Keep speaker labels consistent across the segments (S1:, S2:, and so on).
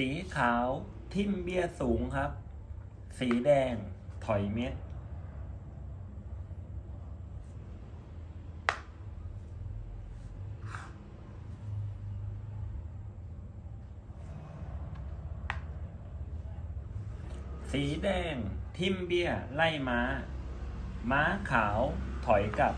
S1: สีขาวทิ่มเบี้ยสูงครับ สีแดงถอยเม็ด สีแดงทิ่มเบี้ยไล่ม้า ม้าขาวถอยกลับ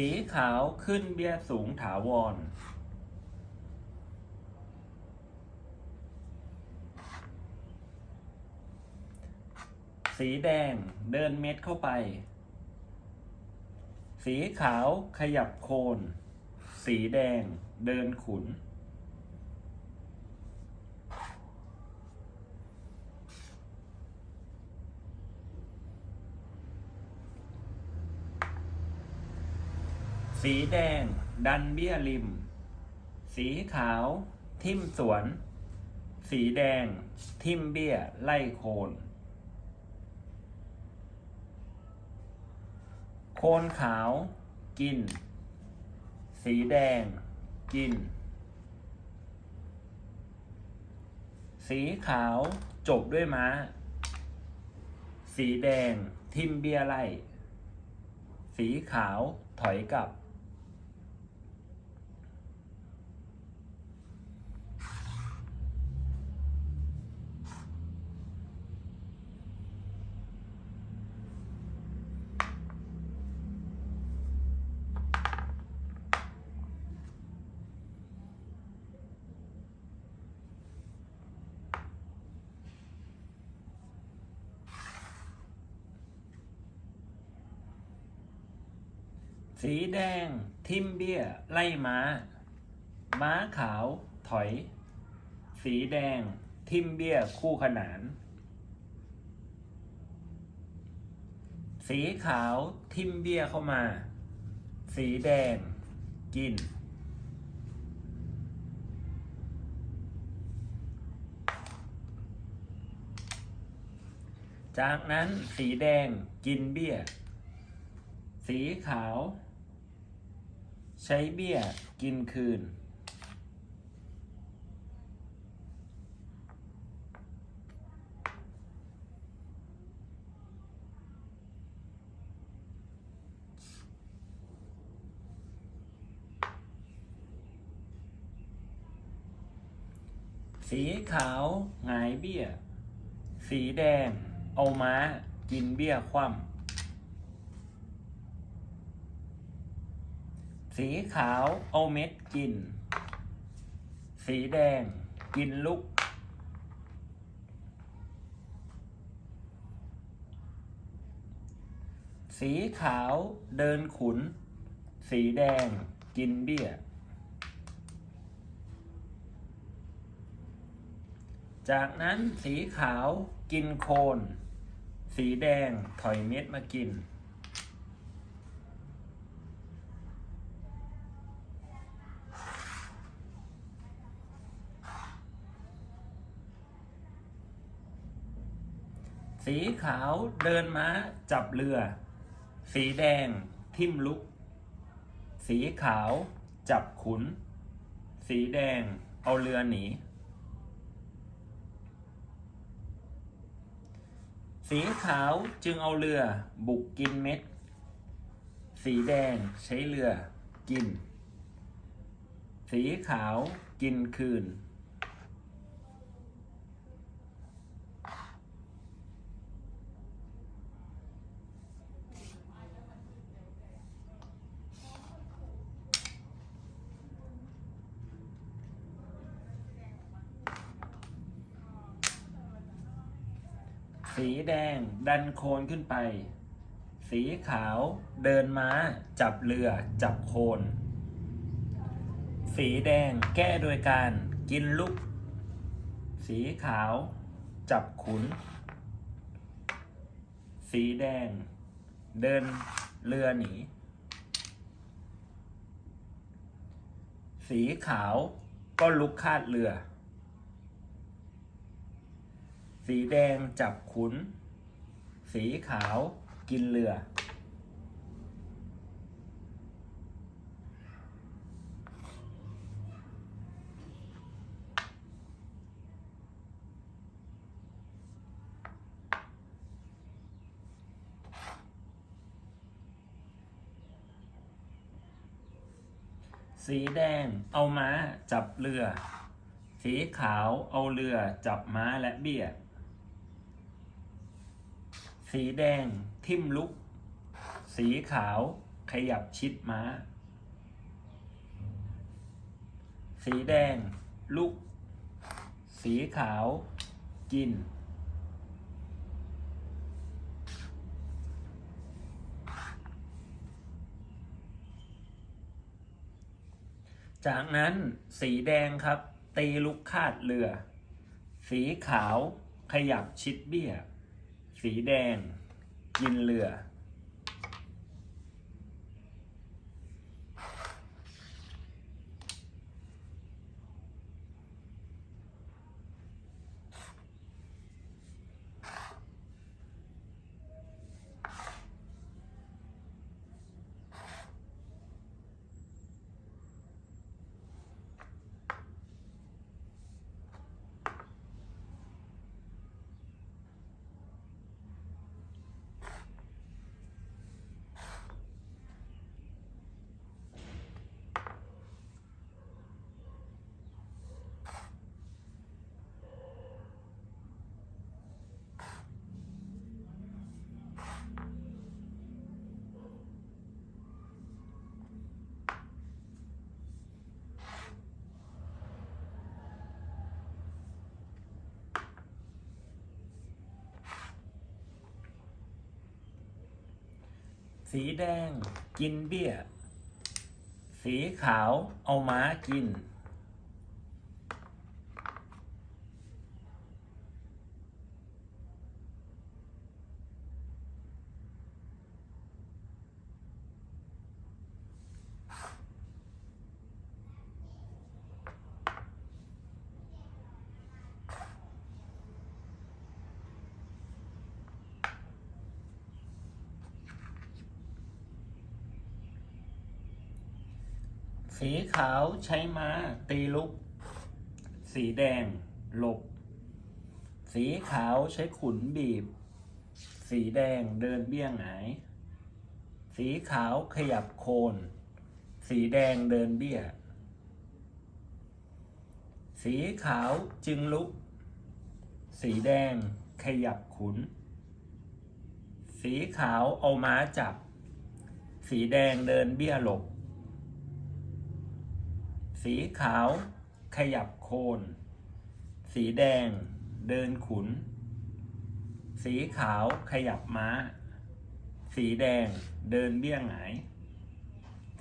S1: สีขาวขึ้นเบี้ยสูงถาวร สีแดงเดินเม็ดเข้าไป สีขาวขยับโคน สีแดงเดินขุน สีแดง ดันเบี้ยริม สีขาว ทิ่มสวน สีแดง ทิ่มเบี้ย ไล่โคน โคนขาว กิน สีแดง กิน สีขาว จบด้วยม้า สีแดง ทิมเบียไล่ สีขาวถอยกลับ สีแดง ทิมเบี้ย ไล่ม้า ม้าขาว ถอย สีแดง ทิมเบี้ย คู่ขนาน สีขาว ทิมเบี้ยเข้ามา สีแดง กิน จากนั้นสีแดงกินเบี้ยสีขาว ใช้เบี้ยกินคืน สีขาวหงายเบี้ย สีแดง เอาม้า กินเบี้ยคว่ำ สีขาวเอาเม็ดกิน สีแดงกินลุกสีขาวเดินขุน สีแดงกินเบี้ย จากนั้นสีขาวกินโคน สีแดงถอยเม็ดมากิน สีขาวเดินม้าจับเรือ สีแดงทิ่มลุก สีขาวจับขุน สีแดงเอาเรือหนี สีขาวจึงเอาเรือบุกกินเม็ด สีแดงใช้เรือกิน สีขาวกินคืน สีแดง ดันโคนขึ้นไป สีขาวเดินม้า จับเรือ จับโคน สีแดงแก้โดยการกินลุกสีขาว จับขุน สีแดง เดินเรือหนี สีขาวก็ลุกคาดเรือ สีแดงจับขุน สีขาวกินเรือ สีแดงเอาม้าจับเรือ สีขาวเอาเรือจับม้าและเบี้ย สีแดงทิ่มลุก สีขาวขยับชิดม้า สีแดงลุก สีขาวกิน จากนั้นสีแดงครับ ตีลุกคาดเรือ สีขาวขยับชิดเบี้ย สีแดง กินเรือ สีแดงกินเบี้ย สีขาวเอาม้ากิน สีขาวใช้ม้า ตีลุก สีแดง หลบ สีขาวใช้ขุนบีบ สีแดงเดินเบี้ยงหาย สีขาวขยับโคน สีแดงเดินเบี้ย สีขาวจึงลุก สีแดงขยับขุน สีขาวเอาม้าจับ สีแดงเดินเบี้ยหลบ สีขาวขยับโคน สีแดงเดินขุน สีขาวขยับม้า สีแดงเดินเบี้ยงหาย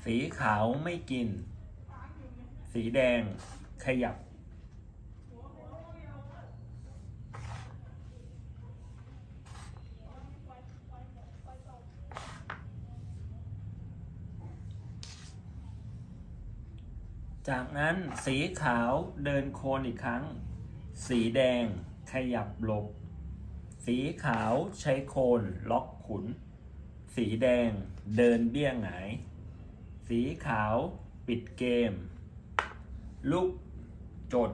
S1: สีขาวไม่กิน สีแดงขยับ จากนั้นสีขาวเดินโคนอีกครั้ง สีแดงขยับหลบ สีขาวใช้โคนล็อกขุน สีแดงเดินเบี้ยงหงาย สีขาวปิดเกม ลุกจน